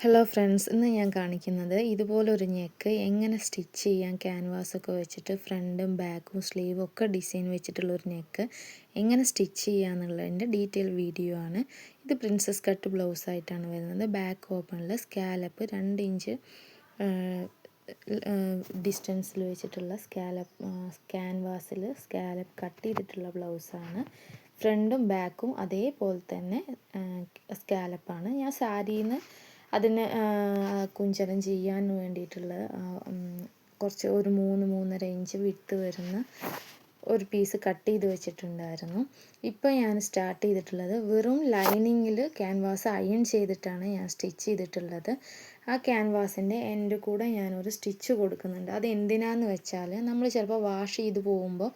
Hello friends ഇന്ന് ഞാൻ കാണിക്കുന്നത് ഇതുപോലൊരു നെക്ക് എങ്ങനെ സ്റ്റിച്ച് ചെയ്യാൻ ക്യാൻവാസൊക്കെ വെച്ചിട്ട് ഫ്രണ്ടും ബാക്കും സ്ലീവും ഒക്കെ ഡിസൈൻ വെച്ചിട്ടുള്ള ഒരു നെക്ക് എങ്ങനെ സ്റ്റിച്ച് ചെയ്യാന്നുള്ളതിന്റെ ഡീറ്റെയിൽ വീഡിയോ ആണ്. ഇത് പ്രിൻസസ് കട്ട് ബ്ലൗസ് ആയിട്ടാണ് വരുന്നത്. ബാക്ക് ഓപ്പണിൽ സ്കാലപ്പ് രണ്ട് ഇഞ്ച് ഡിസ്റ്റൻസിൽ വെച്ചിട്ടുള്ള സ്കാലപ്പ് ക്യാൻവാസിൽ സ്കാലപ്പ് കട്ട് ചെയ്തിട്ടുള്ള ബ്ലൗസാണ് ഫ്രണ്ടും ബാക്കും അതേപോലെ തന്നെ സ്കാലപ്പാണ് ഞാൻ സാരിയിൽ നിന്ന് അതിന് കുഞ്ചനം ചെയ്യാൻ വേണ്ടിയിട്ടുള്ള കുറച്ച് ഒരു മൂന്ന് മൂന്നര ഇഞ്ച് വിട്ട് വരുന്ന ഒരു പീസ് കട്ട് ചെയ്ത് വെച്ചിട്ടുണ്ടായിരുന്നു. ഇപ്പോൾ ഞാൻ സ്റ്റാർട്ട് ചെയ്തിട്ടുള്ളത് വെറും ലൈനിങ്ങിൽ ക്യാൻവാസ് അയൺ ചെയ്തിട്ടാണ് ഞാൻ സ്റ്റിച്ച് ചെയ്തിട്ടുള്ളത്. ആ ക്യാൻവാസിന്റെ എന്റെ കൂടെ ഞാനൊരു സ്റ്റിച്ച് കൊടുക്കുന്നുണ്ട്. അത് എന്തിനാന്ന് വെച്ചാൽ നമ്മൾ ചിലപ്പോൾ വാഷ് ചെയ്ത് പോകുമ്പോൾ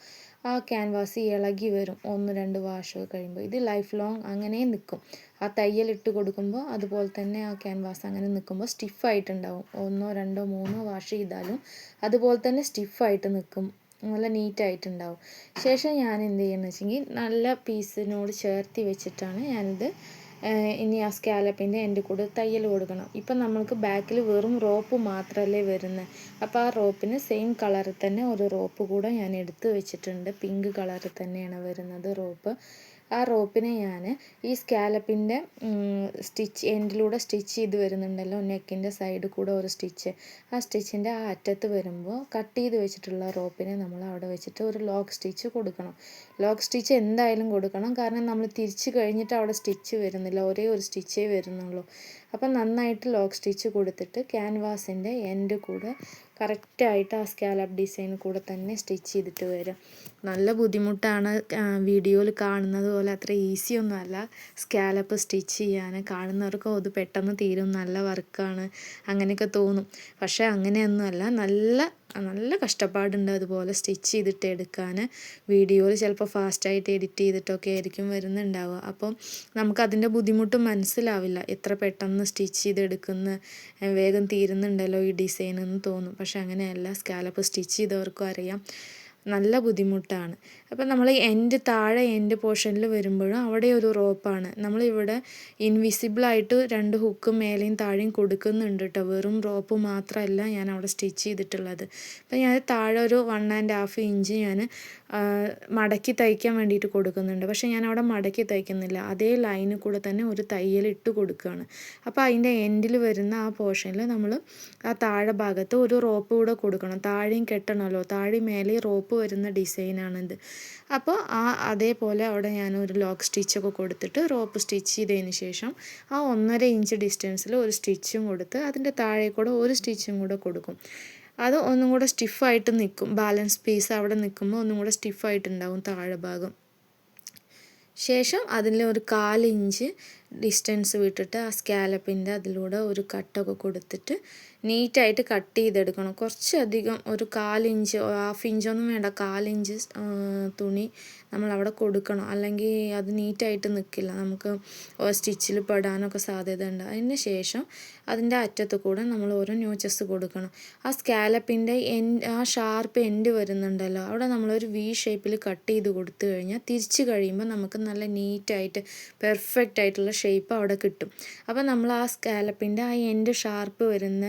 ആ ക്യാൻവാസ് ഇളകി വരും. ഒന്ന് രണ്ട് വാഷ് കഴിയുമ്പോൾ ഇത് ലൈഫ് ലോങ് അങ്ങനെ നിൽക്കും ആ തയ്യൽ ഇട്ട് കൊടുക്കുമ്പോൾ അതുപോലെ തന്നെ ആ ക്യാൻവാസ് അങ്ങനെ നിൽക്കുമ്പോൾ സ്റ്റിഫായിട്ടുണ്ടാവും ഒന്നോ രണ്ടോ മൂന്നോ വാഷ് ചെയ്താലും അതുപോലെ തന്നെ സ്റ്റിഫായിട്ട് നിൽക്കും നല്ല നീറ്റായിട്ടുണ്ടാവും ശേഷം ഞാൻ എന്ത് ചെയ്യുന്നത് വെച്ചെങ്കിൽ നല്ല പീസിനോട് ചേർത്തി വെച്ചിട്ടാണ് ഞാനിത് ഇനി ആ സ്കാലപ്പിന്റെ എന്റെ കൂടെ തയ്യൽ കൊടുക്കണം. ഇപ്പം നമ്മൾക്ക് ബാക്കിൽ വെറും റോപ്പ് മാത്രമല്ലേ വരുന്നത് അപ്പോൾ ആ റോപ്പിന് സെയിം കളറിൽ തന്നെ ഒരു റോപ്പ് കൂടെ ഞാൻ എടുത്ത് വെച്ചിട്ടുണ്ട്. പിങ്ക് കളറിൽ തന്നെയാണ് വരുന്നത് റോപ്പ് ആ റോപ്പിനെ ഞാൻ ഈ സ്കാലപ്പിന്റെ സ്റ്റിച്ച് എൻഡിലൂടെ സ്റ്റിച്ച് ചെയ്ത് വരുന്നുണ്ടല്ലോ. നെക്കിന്റെ സൈഡ് കൂടെ ഒരു സ്റ്റിച്ച് ആ സ്റ്റിച്ചിന്റെ ആ അറ്റത്ത് വരുമ്പോൾ കട്ട് ചെയ്ത് വെച്ചിട്ടുള്ള റോപ്പിനെ നമ്മൾ അവിടെ വെച്ചിട്ട് ഒരു ലോക്ക് സ്റ്റിച്ച് കൊടുക്കണം. ലോക്ക് സ്റ്റിച്ച് എന്തായാലും കൊടുക്കണം. കാരണം നമ്മൾ തിരിച്ച് കഴിഞ്ഞിട്ട് അവിടെ സ്റ്റിച്ച് വരുന്നില്ല. ഒരേ ഒരു സ്റ്റിച്ചേ വരുന്നുള്ളൂ. അപ്പം നന്നായിട്ട് ലോക്ക് സ്റ്റിച്ച് കൊടുത്തിട്ട് ക്യാൻവാസിന്റെ എൻഡ് കൂടെ കറക്റ്റായിട്ട് ആ സ്കാലപ്പ് ഡിസൈൻ കൂടെ തന്നെ സ്റ്റിച്ച് ചെയ്തിട്ട് വരും. നല്ല ബുദ്ധിമുട്ടാണ് വീഡിയോയിൽ കാണുന്നത് പോലെ അത്ര ഈസി ഒന്നുമല്ല സ്കാലപ്പ് സ്റ്റിച്ച് ചെയ്യാൻ. കാണുന്നവർക്ക് അത് പെട്ടെന്ന് തീരും. നല്ല വർക്കാണ് അങ്ങനെയൊക്കെ തോന്നും. പക്ഷേ അങ്ങനെയൊന്നുമല്ല നല്ല നല്ല കഷ്ടപ്പാടുണ്ട് അതുപോലെ സ്റ്റിച്ച് ചെയ്തിട്ട് എടുക്കാൻ വീഡിയോയിൽ ചിലപ്പോൾ ഫാസ്റ്റായിട്ട് എഡിറ്റ് ചെയ്തിട്ടൊക്കെ ആയിരിക്കും വരുന്നുണ്ടാവുക. അപ്പം നമുക്കതിന്റെ ബുദ്ധിമുട്ട് മനസ്സിലാവില്ല. എത്ര പെട്ടെന്ന് സ്റ്റിച്ച് ചെയ്തെടുക്കുന്ന വേഗം തീരുന്നുണ്ടല്ലോ ഈ ഡിസൈൻ എന്ന് തോന്നും. പക്ഷെ അങ്ങനെയല്ല. സ്കാലപ്പ് സ്റ്റിച്ച് ചെയ്തവർക്കും അറിയാം. നല്ല ബുദ്ധിമുട്ടാണ്. അപ്പം നമ്മൾ എൻഡ് താഴെ എൻഡ് പോർഷനിൽ വരുമ്പോഴും അവിടെ ഒരു റോപ്പാണ്. നമ്മളിവിടെ ഇൻവിസിബിളായിട്ട് രണ്ട് ഹുക്കും മേലെയും താഴെയും കൊടുക്കുന്നുണ്ട് കേട്ടോ വെറും റോപ്പ് മാത്രമല്ല ഞാൻ അവിടെ സ്റ്റിച്ച് ചെയ്തിട്ടുള്ളത്. അപ്പം ഞാൻ താഴെ ഒരു വൺ ആൻഡ് ഹാഫ് ഇഞ്ച് ഞാൻ മടക്കി തയ്ക്കാൻ വേണ്ടിയിട്ട് കൊടുക്കുന്നുണ്ട്. പക്ഷേ ഞാൻ അവിടെ മടക്കി തയ്ക്കുന്നില്ല. അതേ ലൈനിൽ കൂടെ തന്നെ ഒരു തയ്യൽ ഇട്ട് കൊടുക്കുകയാണ്. അപ്പോൾ അതിന്റെ എൻഡിൽ വരുന്ന ആ പോർഷനിൽ നമ്മൾ ആ താഴെ ഭാഗത്ത് ഒരു റോപ്പ് കൂടെ കൊടുക്കണം. താഴെയും കെട്ടണമല്ലോ. താഴെ മേലെ റോപ്പ് വരുന്ന ഡിസൈനാണിത് അപ്പോൾ ആ അതേപോലെ അവിടെ ഞാൻ ഒരു ലോക്ക് സ്റ്റിച്ചൊക്കെ കൊടുത്തിട്ട് റോപ്പ് സ്റ്റിച്ച് ചെയ്തതിന് ശേഷം ആ ഒന്നര ഇഞ്ച് ഡിസ്റ്റൻസിൽ ഒരു സ്റ്റിച്ചും കൊടുത്ത് അതിന്റെ താഴെ കൂടെ ഒരു സ്റ്റിച്ചും കൂടെ കൊടുക്കും. അത് ഒന്നും കൂടെ സ്റ്റിഫായിട്ട് നിൽക്കും ബാലൻസ് പീസ് അവിടെ നിൽക്കുമ്പോൾ ഒന്നും കൂടെ സ്റ്റിഫായിട്ടുണ്ടാവും താഴെ ഭാഗം. ശേഷം അതിൽ ഒരു കാലിഞ്ച് ഡിസ്റ്റൻസ് വിട്ടിട്ട് ആ സ്കാലപ്പിന്റെ അതിലൂടെ ഒരു കട്ടൊക്കെ കൊടുത്തിട്ട് നീറ്റായിട്ട് കട്ട് ചെയ്തെടുക്കണം. കുറച്ചധികം ഒരു കാലിഞ്ച് ഹാഫ് ഇഞ്ചൊന്നും വേണ്ട. കാലിഞ്ച് തുണി നമ്മളവിടെ കൊടുക്കണം. അല്ലെങ്കിൽ അത് നീറ്റായിട്ട് നിൽക്കില്ല നമുക്ക് സ്റ്റിച്ചിൽ പെടാനൊക്കെ സാധ്യത ഉണ്ട് അതിന് ശേഷം അതിന്റെ അറ്റത്ത് കൂടെ നമ്മൾ ഓരോ ന്യൂച്ചസ് കൊടുക്കണം. ആ സ്കാലപ്പിന്റെ എൻ ആ ഷാർപ്പ് എൻഡ് വരുന്നുണ്ടല്ലോ. അവിടെ നമ്മളൊരു വി ഷേപ്പിൽ കട്ട് ചെയ്ത് കൊടുത്തു കഴിഞ്ഞാൽ തിരിച്ച് കഴിയുമ്പോൾ നമുക്ക് നല്ല നീറ്റായിട്ട് പെർഫെക്റ്റ് ആയിട്ടുള്ള ഷേപ്പ് അവിടെ കിട്ടും. അപ്പോൾ നമ്മൾ ആ സ്കാലപ്പിന്റെ ആ എൻഡ് ഷാർപ്പ് വരുന്ന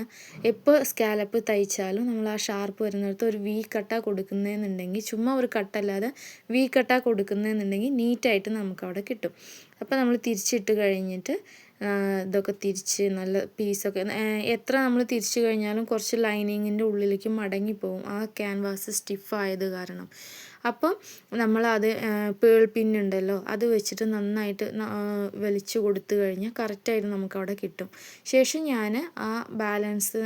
എപ്പോൾ സ്കാലപ്പ് തയ്ച്ചാലും നമ്മൾ ആ ഷാർപ്പ് വരുന്നിടത്ത് ഒരു വി കട്ട കൊടുക്കുന്നതെന്നുണ്ടെങ്കിൽ ചുമ്മാ ഒരു കട്ടല്ലാതെ വി കട്ട കൊടുക്കുന്നതെന്നുണ്ടെങ്കിൽ നീറ്റായിട്ട് നമുക്ക് അവിടെ കിട്ടും. അപ്പോൾ നമ്മൾ തിരിച്ചിട്ട് കഴിഞ്ഞിട്ട് ഇതൊക്കെ തിരിച്ച് നല്ല പീസൊക്കെ എത്ര നമ്മൾ തിരിച്ചു കഴിഞ്ഞാലും കുറച്ച് ലൈനിങ്ങിന്റെ ഉള്ളിലേക്ക് മടങ്ങിപ്പോവും. ആ ക്യാൻവാസ് സ്റ്റിഫായത് കാരണം. അപ്പം നമ്മളത് പേൾ പിന്നുണ്ടല്ലോ അത് വെച്ചിട്ട് നന്നായിട്ട് വലിച്ചു കൊടുത്തു കഴിഞ്ഞാൽ കറക്റ്റായിട്ട് നമുക്കവിടെ കിട്ടും. ശേഷം ഞാൻ ആ ബാലൻസ്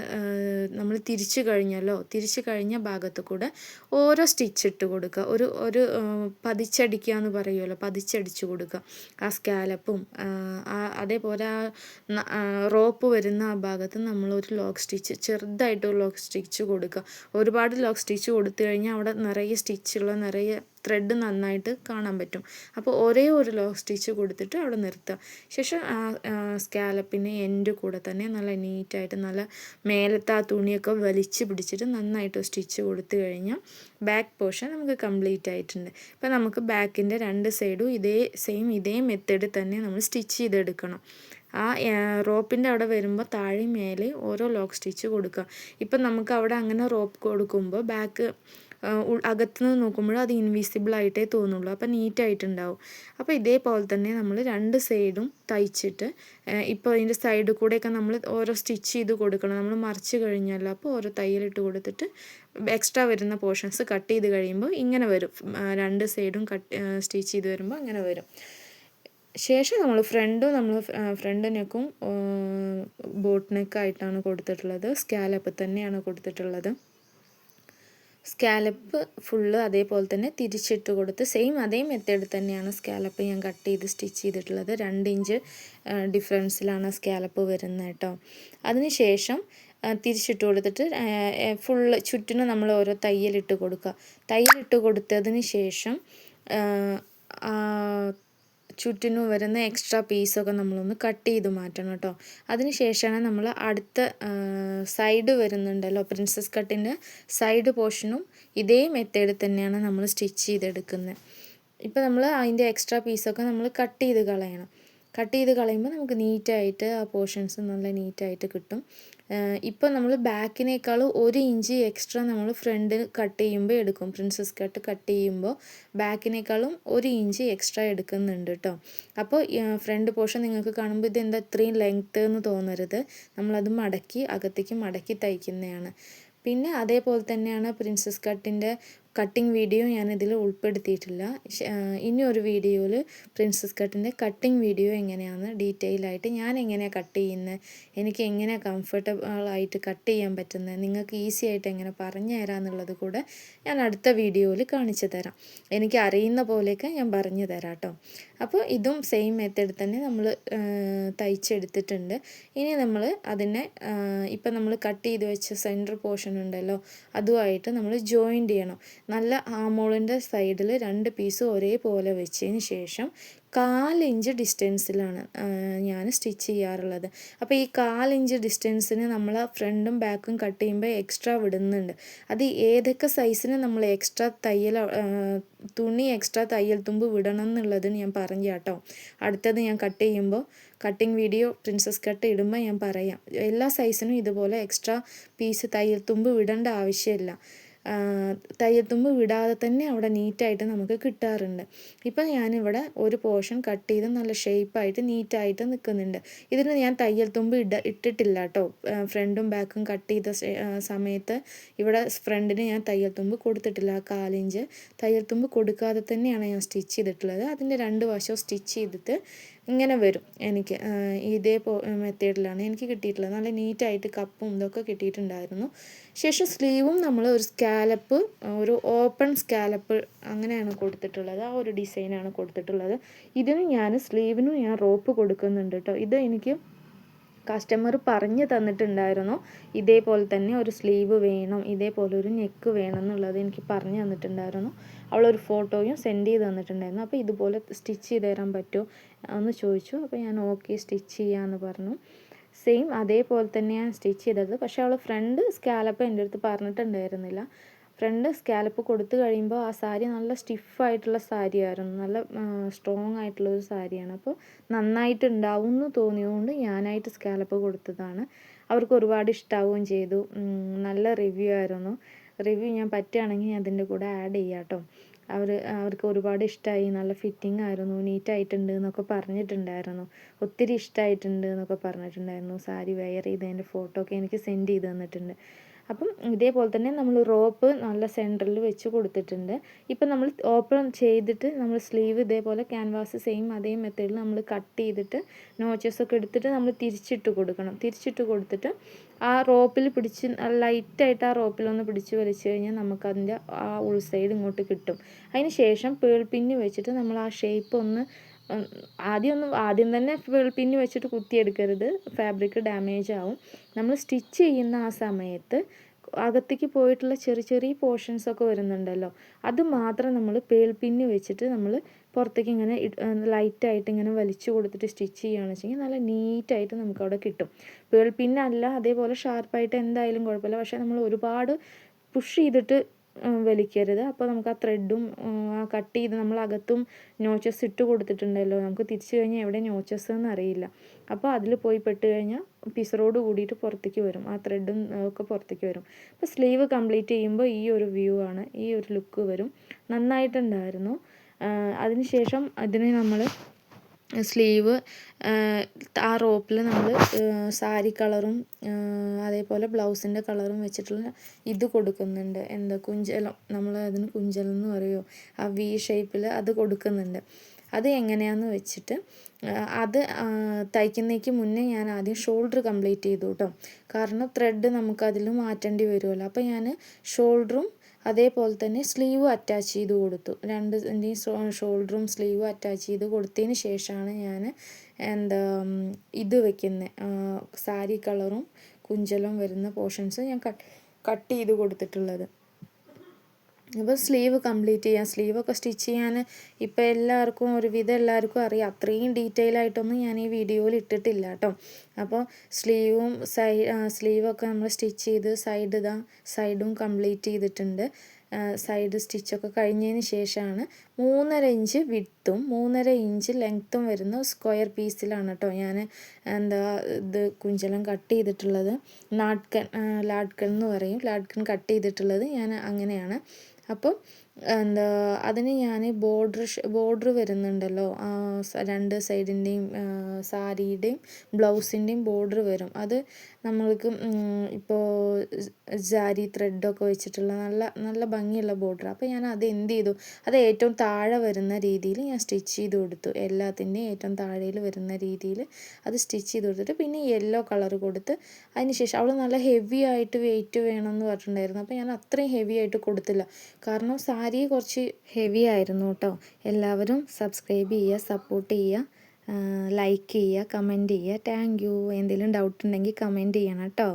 നമ്മൾ തിരിച്ചു കഴിഞ്ഞല്ലോ തിരിച്ചു കഴിഞ്ഞ ഭാഗത്ത് കൂടെ ഓരോ സ്റ്റിച്ച് ഇട്ട് കൊടുക്കുക. ഒരു ഒരു പതിച്ചടിക്കുക എന്ന് പറയുമല്ലോ പതിച്ചടിച്ചു കൊടുക്കുക. ആ സ്കാലപ്പും അതേപോലെ ആ റോപ്പ് വരുന്ന ആ ഭാഗത്ത് നമ്മൾ ഒരു ലോക്ക് സ്റ്റിച്ച് ചെറുതായിട്ട് ലോക്ക് സ്റ്റിച്ച് കൊടുക്കുക. ഒരുപാട് ലോക്ക് സ്റ്റിച്ച് കൊടുത്തു കഴിഞ്ഞാൽ അവിടെ നിറയെ സ്റ്റിച്ചുള്ള നിറയെ ത്രെഡ് നന്നായിട്ട് കാണാൻ പറ്റും. അപ്പോൾ ഒരേ ഒരു ലോക്ക് സ്റ്റിച്ച് കൊടുത്തിട്ട് അവിടെ നിർത്തുക. ശേഷം ആ എന്റെ കൂടെ തന്നെ നല്ല നീറ്റായിട്ട് നല്ല മേലത്തെ ആ തുണിയൊക്കെ വലിച്ചു പിടിച്ചിട്ട് നന്നായിട്ട് സ്റ്റിച്ച് കൊടുത്തു കഴിഞ്ഞാൽ ബാക്ക് പോർഷൻ നമുക്ക് കംപ്ലീറ്റ് ആയിട്ടുണ്ട്. ഇപ്പോൾ നമുക്ക് ബാക്കിന്റെ രണ്ട് സൈഡും ഇതേ സെയിം ഇതേ മെത്തേഡ് തന്നെ നമ്മൾ സ്റ്റിച്ച് ചെയ്തെടുക്കണം. ആ റോപ്പിന്റെ അവിടെ വരുമ്പോൾ താഴെ മേലെ ഓരോ ലോക്ക് സ്റ്റിച്ച് കൊടുക്കുക. ഇപ്പം നമുക്ക് അവിടെ അങ്ങനെ റോപ്പ് കൊടുക്കുമ്പോൾ ബാക്ക് അകത്ത് നിന്ന് നോക്കുമ്പോൾ അത് ഇൻവിസിബിൾ ആയിട്ടേ തോന്നുള്ളൂ. അപ്പോൾ നീറ്റായിട്ടുണ്ടാവും അപ്പോൾ ഇതേപോലെ തന്നെ നമ്മൾ രണ്ട് സൈഡും തയ്ച്ചിട്ട് ഇപ്പോൾ അതിന്റെ സൈഡിൽ കൂടെയൊക്കെ നമ്മൾ ഓരോ സ്റ്റിച്ച് ചെയ്ത് കൊടുക്കണം. നമ്മൾ മറിച്ച് കഴിഞ്ഞല്ലോ അപ്പോൾ ഓരോ തയ്യലിട്ട് കൊടുത്തിട്ട് എക്സ്ട്രാ വരുന്ന പോർഷൻസ് കട്ട് ചെയ്ത് കഴിയുമ്പോൾ ഇങ്ങനെ വരും. രണ്ട് സൈഡും കട്ട് സ്റ്റിച്ച് ചെയ്ത് വരുമ്പോൾ അങ്ങനെ വരും. ശേഷം നമ്മൾ ഫ്രണ്ടും നമ്മൾ ഫ്രണ്ട് നെക്കും ബോട്ട് നെക്കായിട്ടാണ് കൊടുത്തിട്ടുള്ളത്. സ്കാലപ്പ് തന്നെയാണ് കൊടുത്തിട്ടുള്ളത്. സ്കാലപ്പ് ഫുള്ള് അതേപോലെ തന്നെ തിരിച്ചിട്ട് കൊടുത്ത് സെയിം അതേ മെത്തേഡ് തന്നെയാണ് സ്കാലപ്പ് ഞാൻ കട്ട് ചെയ്ത് സ്റ്റിച്ച് ചെയ്തിട്ടുള്ളത്. രണ്ട് ഇഞ്ച് ഡിഫറൻസിലാണ് സ്കാലപ്പ് വരുന്നത് കേട്ടോ. അതിനുശേഷം തിരിച്ചിട്ട് കൊടുത്തിട്ട് ഫുള്ള് ചുറ്റിനും നമ്മൾ ഓരോ തയ്യലിട്ട് കൊടുക്കുക. തയ്യലിട്ട് കൊടുത്തതിന് ശേഷം ചുറ്റിനും വരുന്ന എക്സ്ട്രാ പീസൊക്കെ നമ്മളൊന്ന് കട്ട് ചെയ്ത് മാറ്റണം കേട്ടോ. അതിന് ശേഷമാണ് നമ്മൾ അടുത്ത സൈഡ് വരുന്നുണ്ടല്ലോ പ്രിൻസസ് കട്ടിന്റെ സൈഡ് പോർഷനും ഇതേ മെത്തേഡ് തന്നെയാണ് നമ്മൾ സ്റ്റിച്ച് ചെയ്തെടുക്കുന്നത് ഇപ്പോൾ നമ്മൾ അതിന്റെ എക്സ്ട്രാ പീസൊക്കെ നമ്മൾ കട്ട് ചെയ്ത് കളയണം. കട്ട് ചെയ്ത് കളയുമ്പോൾ നമുക്ക് നീറ്റായിട്ട് ആ പോർഷൻസ് നല്ല നീറ്റായിട്ട് കിട്ടും. ഇപ്പോൾ നമ്മൾ ബാക്കിനേക്കാൾ ഒരു ഇഞ്ച് എക്സ്ട്രാ നമ്മൾ ഫ്രണ്ട് കട്ട് ചെയ്യുമ്പോൾ എടുക്കും. പ്രിൻസസ് കട്ട് കട്ട് ചെയ്യുമ്പോൾ ബാക്കിനേക്കാളും ഒരു ഇഞ്ച് എക്സ്ട്രാ എടുക്കുന്നുണ്ട് കേട്ടോ അപ്പോൾ ഫ്രണ്ട് പോർഷൻ നിങ്ങൾക്ക് കാണുമ്പോൾ ഇത് എന്താ ഇത്രയും ലെങ്ത്ത് എന്ന് തോന്നരുത്. നമ്മളത് മടക്കി അകത്തേക്ക് മടക്കി തയ്ക്കുന്നതാണ്. പിന്നെ അതേപോലെ തന്നെയാണ് പ്രിൻസസ് കട്ടിന്റെ കട്ടിങ് വീഡിയോ ഞാൻ ഞാനിതിൽ ഉൾപ്പെടുത്തിയിട്ടില്ല. ഇനി ഒരു വീഡിയോയിൽ പ്രിൻസസ് കട്ടിന്റെ കട്ടിങ് വീഡിയോ എങ്ങനെയാണ് ഡീറ്റെയിൽ ആയിട്ട് ഞാൻ എങ്ങനെയാണ് കട്ട് ചെയ്യുന്നത് എനിക്ക് എങ്ങനെ കംഫർട്ടബിൾ ആയിട്ട് കട്ട് ചെയ്യാൻ പറ്റുന്നത് നിങ്ങൾക്ക് ഈസി ആയിട്ട് എങ്ങനെ പറഞ്ഞു തരാമെന്നുള്ളത് കൂടെ ഞാൻ അടുത്ത വീഡിയോയിൽ കാണിച്ചു തരാം. എനിക്ക് അറിയുന്ന പോലെയൊക്കെ ഞാൻ പറഞ്ഞു തരാം കേട്ടോ അപ്പോൾ ഇതും സെയിം മെത്തേഡ് തന്നെ നമ്മൾ തയ്ച്ചെടുത്തിട്ടുണ്ട്. ഇനി നമ്മൾ അതിനെ ഇപ്പം നമ്മൾ കട്ട് ചെയ്ത് വെച്ച സെന്റർ പോർഷൻ ഉണ്ടല്ലോ അതുമായിട്ട് നമ്മൾ ജോയിൻ ചെയ്യണം. നല്ല ആമോളിന്റെ സൈഡിൽ രണ്ട് പീസ് ഒരേപോലെ വെച്ചതിന് ശേഷം കാലിഞ്ച് ഡിസ്റ്റൻസിലാണ് ഞാൻ സ്റ്റിച്ച് ചെയ്യാറുള്ളത്. അപ്പോൾ ഈ കാലിഞ്ച് ഡിസ്റ്റൻസിന് നമ്മൾ ഫ്രണ്ടും ബാക്കും കട്ട് ചെയ്യുമ്പോൾ എക്സ്ട്രാ വിടുന്നുണ്ട്. അത് ഏതൊക്കെ സൈസിന് നമ്മൾ എക്സ്ട്രാ തയ്യൽ തുണി എക്സ്ട്രാ തയ്യൽ തുമ്പ് വിടണം എന്നുള്ളത് ഞാൻ പറഞ്ഞു കേട്ടോ. അടുത്തത് ഞാൻ കട്ട് ചെയ്യുമ്പോൾ കട്ടിങ് വീഡിയോ പ്രിൻസസ് കട്ട് ഇടുമ്പോൾ ഞാൻ പറയാം. എല്ലാ സൈസിനും ഇതുപോലെ എക്സ്ട്രാ പീസ് തയ്യൽ തുമ്പ് വിടേണ്ട ആവശ്യമില്ല. തയ്യത്തുമ്പ് വിടാതെ തന്നെ അവിടെ നീറ്റായിട്ട് നമുക്ക് കിട്ടാറുണ്ട്. ഇപ്പം ഞാനിവിടെ ഒരു പോർഷൻ കട്ട് ചെയ്ത് നല്ല ഷേപ്പായിട്ട് നീറ്റായിട്ട് നിൽക്കുന്നുണ്ട് ഇതിന് ഞാൻ തയ്യൽ തുമ്പ് ഇട ഇട്ടിട്ടില്ല കേട്ടോ ഫ്രണ്ടും ബാക്കും കട്ട് ചെയ്ത സമയത്ത് ഇവിടെ ഫ്രണ്ടിന് ഞാൻ തയ്യൽ തുമ്പ് കൊടുത്തിട്ടില്ല ആ കാലിഞ്ച്. തയ്യൽ തുമ്പ് കൊടുക്കാതെ തന്നെയാണ് ഞാൻ സ്റ്റിച്ച് ചെയ്തിട്ടുള്ളത്. അതിന്റെ രണ്ട് വശവും സ്റ്റിച്ച് ചെയ്തിട്ട് ഇങ്ങനെ വരും. എനിക്ക് ഇതേ മെത്തേഡിലാണ് എനിക്ക് കിട്ടിയിട്ടുള്ളത്. നല്ല നീറ്റായിട്ട് കപ്പും ഇതൊക്കെ കിട്ടിയിട്ടുണ്ടായിരുന്നു. ശേഷം സ്ലീവും നമ്മൾ ഒരു സ്കാലപ്പ് ഒരു ഓപ്പൺ സ്കാലപ്പ് അങ്ങനെയാണ് കൊടുത്തിട്ടുള്ളത്. ആ ഒരു ഡിസൈനാണ് കൊടുത്തിട്ടുള്ളത്. ഇതിന് ഞാൻ സ്ലീവിനും ഞാൻ റോപ്പ് കൊടുക്കുന്നുണ്ട് കേട്ടോ ഇത് എനിക്ക് കസ്റ്റമർ പറഞ്ഞു തന്നിട്ടുണ്ടായിരുന്നു ഇതേപോലെ തന്നെ ഒരു സ്ലീവ് വേണം ഇതേപോലെ ഒരു നെക്ക് വേണം എന്നുള്ളത് എനിക്ക് പറഞ്ഞു തന്നിട്ടുണ്ടായിരുന്നു. അവളൊരു ഫോട്ടോയും സെൻഡ് ചെയ്ത് തന്നിട്ടുണ്ടായിരുന്നു. അപ്പോൾ ഇതുപോലെ സ്റ്റിച്ച് ചെയ്ത് തരാൻ പറ്റുമോ എന്ന് ചോദിച്ചു. അപ്പോൾ ഞാൻ ഓക്കെ സ്റ്റിച്ച് ചെയ്യാമെന്ന് പറഞ്ഞു. സെയിം അതേപോലെ തന്നെയാണ് സ്റ്റിച്ച് ചെയ്തത്. പക്ഷേ അവൾ ഫ്രണ്ട് സ്കാലപ്പ് എന്റെ അടുത്ത് പറഞ്ഞിട്ടുണ്ടായിരുന്നില്ല. ഫ്രണ്ട് സ്കാലപ്പ് കൊടുത്തു കഴിയുമ്പോൾ ആ സാരി നല്ല സ്റ്റിഫായിട്ടുള്ള സാരിയായിരുന്നു. നല്ല സ്ട്രോങ് ആയിട്ടുള്ള ഒരു സാരിയാണ്. അപ്പോൾ നന്നായിട്ട് ഉണ്ടാവും എന്ന് തോന്നിയതുകൊണ്ട് ഞാനായിട്ട് സ്കാലപ്പ് കൊടുത്തതാണ്. അവർക്ക് ഒരുപാട് ഇഷ്ടാവുകയും ചെയ്തു. നല്ല റിവ്യൂ ആയിരുന്നു. റിവ്യൂ ഞാൻ പറ്റുകയാണെങ്കിൽ ഞാൻ അതിന്റെ കൂടെ ആഡ് ചെയ്യാം കേട്ടോ അവർ അവർക്ക് ഒരുപാട് ഇഷ്ടമായി നല്ല ഫിറ്റിംഗ് ആയിരുന്നു. നീറ്റായിട്ടുണ്ട് എന്നൊക്കെ പറഞ്ഞിട്ടുണ്ടായിരുന്നു. ഒത്തിരി ഇഷ്ടമായിട്ടുണ്ട് എന്നൊക്കെ പറഞ്ഞിട്ടുണ്ടായിരുന്നു. സാരി വെയർ ചെയ്തതിന്റെ ഫോട്ടോ ഒക്കെ എനിക്ക് സെൻഡ് ചെയ്ത് തന്നിട്ടുണ്ട്. അപ്പം ഇതേപോലെ തന്നെ നമ്മൾ റോപ്പ് നല്ല സെന്ററിൽ വെച്ച് കൊടുത്തിട്ടുണ്ട്. ഇപ്പം നമ്മൾ ഓപ്പൺ ചെയ്തിട്ട് നമ്മൾ സ്ലീവ് ഇതേപോലെ ക്യാൻവാസ് സെയിം അതേ മെത്തേഡിൽ നമ്മൾ കട്ട് ചെയ്തിട്ട് നോച്ചസ് ഒക്കെ എടുത്തിട്ട് നമ്മൾ തിരിച്ചിട്ട് കൊടുക്കണം. തിരിച്ചിട്ട് കൊടുത്തിട്ട് ആ റോപ്പിൽ പിടിച്ച് ലൈറ്റായിട്ട് ആ റോപ്പിലൊന്ന് പിടിച്ച് വലിച്ചു കഴിഞ്ഞാൽ നമുക്കതിന്റെ ആ ഉൾ സൈഡ് ഇങ്ങോട്ട് കിട്ടും. അതിന് ശേഷം പേൾ പിന്ന് വെച്ചിട്ട് നമ്മൾ ആ ഷേപ്പ് ഒന്ന് ആദ്യം ഒന്ന് ആദ്യം തന്നെ പിന്നി വെച്ചിട്ട് കുത്തിയെടുക്കരുത്. ഫാബ്രിക് ഡാമേജ് ആവും. നമ്മൾ സ്റ്റിച്ച് ചെയ്യുന്ന ആ സമയത്ത് അകത്തേക്ക് പോയിട്ടുള്ള ചെറിയ ചെറിയ പോർഷൻസ് ഒക്കെ വരുന്നുണ്ടല്ലോ. അത് മാത്രം നമ്മൾ പേൾ പിന്നി വെച്ചിട്ട് നമ്മൾ പുറത്തേക്ക് ഇങ്ങനെ ലൈറ്റായിട്ട് ഇങ്ങനെ വലിച്ചു കൊടുത്തിട്ട് സ്റ്റിച്ച് ചെയ്യുകയാണെന്ന് വെച്ചെങ്കിൽ നല്ല നീറ്റായിട്ട് നമുക്ക് അവിടെ കിട്ടും. പേൾ പിന്നല്ല അതേപോലെ ഷാർപ്പായിട്ട് എന്തായാലും കുഴപ്പമില്ല. പക്ഷേ നമ്മൾ ഒരുപാട് പുഷ് ചെയ്തിട്ട് വലിക്കരുത്. അപ്പോൾ നമുക്ക് ആ ത്രെഡും ആ കട്ട് ചെയ്ത് നമ്മൾ അകത്തും നോച്ചസ് ഇട്ട് കൊടുത്തിട്ടുണ്ടല്ലോ. നമുക്ക് തിരിച്ചു കഴിഞ്ഞാൽ എവിടെ നോച്ചസ് എന്ന് അറിയില്ല. അപ്പോൾ അതിൽ പോയി പെട്ട് കഴിഞ്ഞാൽ പിസറോട് കൂടിയിട്ട് പുറത്തേക്ക് വരും. ആ ത്രെഡും ഒക്കെ പുറത്തേക്ക് വരും. അപ്പോൾ സ്ലീവ് കംപ്ലീറ്റ് ചെയ്യുമ്പോൾ ഈ ഒരു വ്യൂ ആണ് ഈ ഒരു ലുക്ക് വരും. നന്നായിട്ടുണ്ടായിരുന്നു. അതിനുശേഷം അതിനെ നമ്മൾ സ്ലീവ് ആ റോപ്പിൽ നമ്മൾ സാരി കളറും അതേപോലെ ബ്ലൗസിന്റെ കളറും വെച്ചിട്ടുള്ള ഇത് കൊടുക്കുന്നുണ്ട്. എന്താ കുഞ്ചലം നമ്മൾ അതിന് കുഞ്ചലം എന്ന് പറയുമോ ആ വി ഷേപ്പിൽ അത് കൊടുക്കുന്നുണ്ട്. അത് എങ്ങനെയാണെന്ന് വെച്ചിട്ട് അത് തയ്ക്കുന്നതിക്ക് മുന്നേ ഞാൻ ആദ്യം ഷോൾഡർ കംപ്ലീറ്റ് ചെയ്തു കേട്ടോ. കാരണം ത്രെഡ് നമുക്കതിൽ മാറ്റേണ്ടി വരുമല്ലോ അപ്പോൾ ഞാൻ ഷോൾഡറും അതേപോലെ തന്നെ സ്ലീവ് അറ്റാച്ച് ചെയ്ത് കൊടുത്തു. രണ്ട് ഷോൾഡറും സ്ലീവും അറ്റാച്ച് ചെയ്ത് കൊടുത്തതിന് ശേഷമാണ് ഞാൻ എന്താ ഇത് വെക്കുന്നത് സാരി കളറും കുഞ്ചലും വരുന്ന പോർഷൻസ് ഞാൻ കട്ട് കട്ട് ചെയ്ത് കൊടുത്തിട്ടുള്ളത്. അപ്പോൾ സ്ലീവ് കംപ്ലീറ്റ് ചെയ്യാം സ്ലീവൊക്കെ സ്റ്റിച്ച് ചെയ്യാൻ ഇപ്പോൾ എല്ലാവർക്കും ഒരുവിധം എല്ലാവർക്കും അറിയാം. അത്രയും ഡീറ്റെയിൽ ആയിട്ടൊന്നും ഞാൻ ഈ വീഡിയോയിൽ ഇട്ടിട്ടില്ല കേട്ടോ. അപ്പോൾ സ്ലീവും സൈ സ്ലീവൊക്കെ നമ്മൾ സ്റ്റിച്ച് ചെയ്ത് സൈഡ് ഇതാ സൈഡും കംപ്ലീറ്റ് ചെയ്തിട്ടുണ്ട്. സൈഡ് സ്റ്റിച്ചൊക്കെ കഴിഞ്ഞതിന് ശേഷമാണ് മൂന്നര ഇഞ്ച് വിത്തും മൂന്നര ഇഞ്ച് ലെങ്ത്തും വരുന്ന സ്ക്വയർ പീസിലാണ് കേട്ടോ ഞാൻ എന്താ ഇത് കുഞ്ചലം കട്ട് ചെയ്തിട്ടുള്ളത്. നാട്കൻ ലാഡ്കൻ എന്ന് പറയും. ലാഡ്കൻ കട്ട് ചെയ്തിട്ടുള്ളത് ഞാൻ അങ്ങനെയാണ്. അപ്പം എന്താ അതിന് ഞാൻ ബോർഡർ ബോർഡർ വരുന്നുണ്ടല്ലോ. രണ്ട് സൈഡിന്റെയും സാരിയുടെയും ബ്ലൗസിന്റെയും ബോർഡർ വരും. അത് നമ്മൾക്ക് ഇപ്പോൾ ജാരി ത്രെഡൊക്കെ വെച്ചിട്ടുള്ള നല്ല നല്ല ഭംഗിയുള്ള ബോർഡർ അപ്പോൾ ഞാൻ അത് എന്ത് ചെയ്തു? അത് ഏറ്റവും താഴെ വരുന്ന രീതിയിൽ ഞാൻ സ്റ്റിച്ച് ചെയ്ത് കൊടുത്തു. എല്ലാത്തിന്റെയും ഏറ്റവും താഴെയിൽ വരുന്ന രീതിയിൽ അത് സ്റ്റിച്ച് ചെയ്ത് കൊടുത്തിട്ട് പിന്നെ യെല്ലോ കളർ കൊടുത്ത് അതിന് ശേഷം അവൾ നല്ല ഹെവി ആയിട്ട് വെയിറ്റ് വേണമെന്ന് പറഞ്ഞിട്ടുണ്ടായിരുന്നു. അപ്പോൾ ഞാൻ അത്രയും ഹെവി ആയിട്ട് കൊടുത്തില്ല. കാരണം സാരി കുറച്ച് ഹെവി ആയിരുന്നു കേട്ടോ എല്ലാവരും സബ്സ്ക്രൈബ് ചെയ്യുക സപ്പോർട്ട് ചെയ്യുക ലൈക്ക് ചെയ്യുക കമന്റ് ചെയ്യുക. താങ്ക് യു എന്തെങ്കിലും ഡൗട്ട് ഉണ്ടെങ്കിൽ കമന്റ് ചെയ്യണം കേട്ടോ